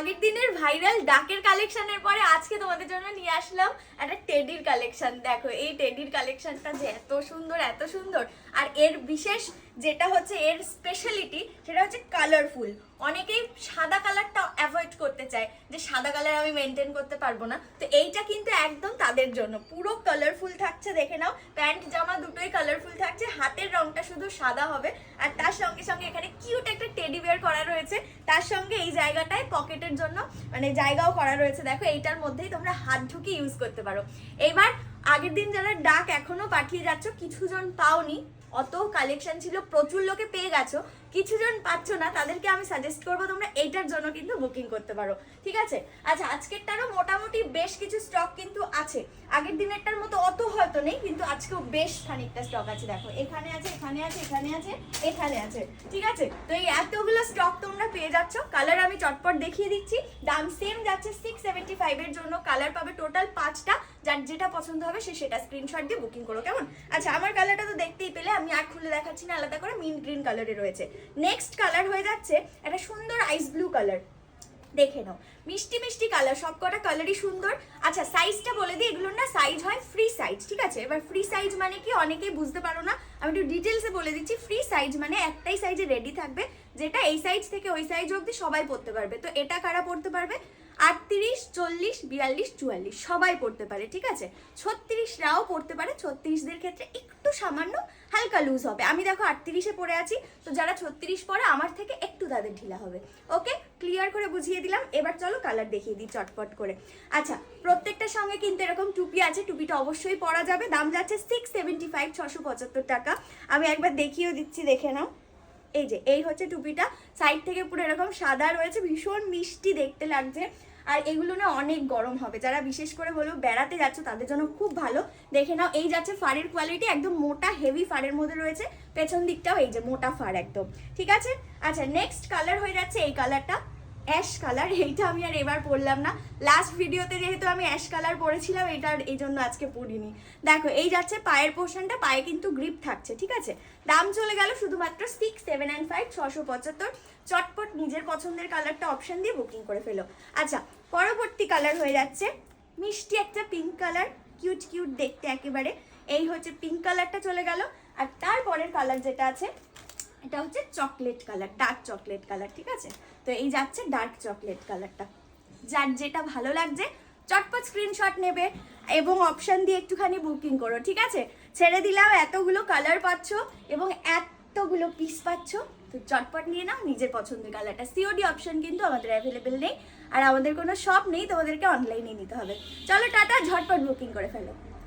আগের দিনের ভাইরাল ডাকের কালেকশনের পরে আজকে তোমাদের জন্য নিয়ে আসলাম একটা টেডির কালেকশন দেখো, এই টেডির কালেকশনটা যে এত সুন্দর এত সুন্দর। আর এর বিশেষ যেটা হচ্ছে এর স্পেশালিটি সেটা হচ্ছে কালারফুল অনেকেই সাদা কালারটা অ্যাভয়েড করতে চায় যে সাদা কালার আমি মেনটেন করতে পারব না। তো এইটা কিন্তু একদম তাদের জন্য। পুরো কালারফুল থাকছে, দেখে নাও। প্যান্ট, জামা দুটোই কালারফুল হাতের রংটা শুধু সাদা হবে আর তার সঙ্গে সঙ্গে এখানে কিউট একটা টেডি বিয়ার করা রয়েছে। তার সঙ্গে এই জায়গাটায় পকেটের জন্য মানে জায়গাও করা রয়েছে। দেখো এইটার মধ্যেই তোমরা হাত ঢুকিয়ে ইউজ করতে পারো। এইবার আগের দিন যারা ডাক এখনও পাঠিয়ে যাচ্ছ, কিছুজন পাওনি। অত কালেকশন ছিল, প্রচুর লোকে পেয়ে গেছো। কিছুজন পাচ্ছ না, তাদেরকে আমি সাজেস্ট করব তোমরা এইটার জন্য কিন্তু বুকিং করতে পারো। ঠিক আছে? আচ্ছা আজকেরটারও মোটামুটি বেশ কিছু স্টক কিন্তু আছে। আগের দিনেরটার মতো অত হয়তো নেই, কিন্তু আজকেও বেশ খানিকটা স্টক আছে। দেখো, এখানে আছে এখানে আছে এখানে আছে এখানে আছে। ঠিক আছে? তো এই এতগুলো স্টক তোমরা পেয়ে যাচ্ছ। কালার আমি চটপট দেখিয়ে দিচ্ছি। দাম সেম যাচ্ছে সিক্স সেভেন্টি ফাইভের জন্য। কালার পাবে টোটাল পাঁচটা। যার যেটা পছন্দ হবে সে সেটা স্ক্রিনশট দিয়ে বুকিং করো, কেমন? আচ্ছা আমার কালারটা তো দেখতেই পেলে, আমি আর খুলে দেখাচ্ছি না, আলাদা করে মিন গ্রিন কালারে রয়েছে। নেক্সট কালার হয়ে যাচ্ছে একটা সুন্দর আইস ব্লু কালার দেখে নাও, মিষ্টি মিষ্টি কালার সব কটা কালারই সুন্দর। আচ্ছা সাইজটা বলে দিই, এগুলোর না সাইজ হয় ফ্রি সাইজ ঠিক আছে? এবার ফ্রি সাইজ মানে কি অনেকেই বুঝতে পারো না। আমি একটু ডিটেলসে বলে দিচ্ছি ফ্রি সাইজ মানে একটাই সাইজে রেডি থাকবে, যেটা এই সাইজ থেকে ওই সাইজ অবধি সবাই পড়তে পারবে। তো এটা কারা পড়তে পারবে? আটত্রিশ, চল্লিশ, বিয়াল্লিশ, চুয়াল্লিশ। সবাই পড়তে পারে, ঠিক আছে? ছত্রিশরাও পড়তে পারে, ছত্রিশদের ক্ষেত্রে একটু সামান্য হালকা লুজ হবে। আমি দেখো আটত্রিশে পড়ে আছি, তো যারা ছত্রিশ পরে আমার থেকে একটু তাদের ঢিলা হবে। ওকে? ক্লিয়ার করে বুঝিয়ে দিলাম। এবার চলো কালার দেখিয়ে দিই চটপট করে। আচ্ছা প্রত্যেকটার সঙ্গে কিন্তু এরকম টুপি আছে, টুপিটা অবশ্যই পরা যাবে। দাম যাচ্ছে সিক্স সেভেন্টি ফাইভ ছশো পঁচাত্তর টাকা। আমি একবার দেখিয়েও দিচ্ছি, দেখে নাও। এই যে, এই হচ্ছে টুপিটা। সাইড থেকে পুরো এরকম সাদা রয়েছে, ভীষণ মিষ্টি দেখতে লাগছে। আর এগুলো না অনেক গরম হবে। যারা বিশেষ করে হলো বেড়াতে যাচ্ছ, তাদের জন্য খুব ভালো। দেখে নাও, এই যাচ্ছে ফাড়ের কোয়ালিটি একদম মোটা হেভি ফাড়ের মধ্যে রয়েছে। পেছন দিকটাও এই যে মোটা ফাড় একদম। ঠিক আছে? আচ্ছা নেক্সট কালার হয়ে যাচ্ছে এই কালারটা অ্যাশ কালার এইটা আমি আর এবার পরলাম না। লাস্ট ভিডিওতে যেহেতু আমি অ্যাশ কালার পরেছিলাম এটার এই জন্য আজকে পরিনি। দেখো, এই যাচ্ছে পায়ের পোর্শনটা পায়ে কিন্তু গ্রিপ থাকছে, ঠিক আছে? দাম চলে গেল শুধুমাত্র সিক্স সেভেন অ্যান্ড ফাইভ ছশো পঁচাত্তর। চটপট নিজের পছন্দের কালারটা অপশন দিয়ে বুকিং করে ফেলো। আচ্ছা পরবর্তী কালার হয়ে যাচ্ছে মিষ্টি একটা পিঙ্ক কালার কিউট কিউট দেখতে একেবারে। এই হচ্ছে পিঙ্ক কালারটা চলে গেল। আর তারপরের কালার যেটা আছে, এটা হচ্ছে chocolate colour dark chocolate colour ঠিক আছে? তো এই যাচ্ছে ডার্ক চকলেট কালারটা যার যেটা ভালো লাগছে, চটপট স্ক্রিনশট নেবে এবং অপশান দিয়ে একটুখানি বুকিং করো, ঠিক আছে? ছেড়ে দিলাম, এতগুলো কালার পাচ্ছ এবং এতগুলো পিস পাচ্ছ? তো চটপট নিয়ে নাও, নিজের পছন্দের কালারটা সিওডি অপশন কিন্তু আমাদের অ্যাভেলেবেল নেই। আর আমাদের কোনো শপ নেই, তোমাদেরকে অনলাইনে নিতে হবে। চলো টাটা, ঝটপট বুকিং করে ফেলো।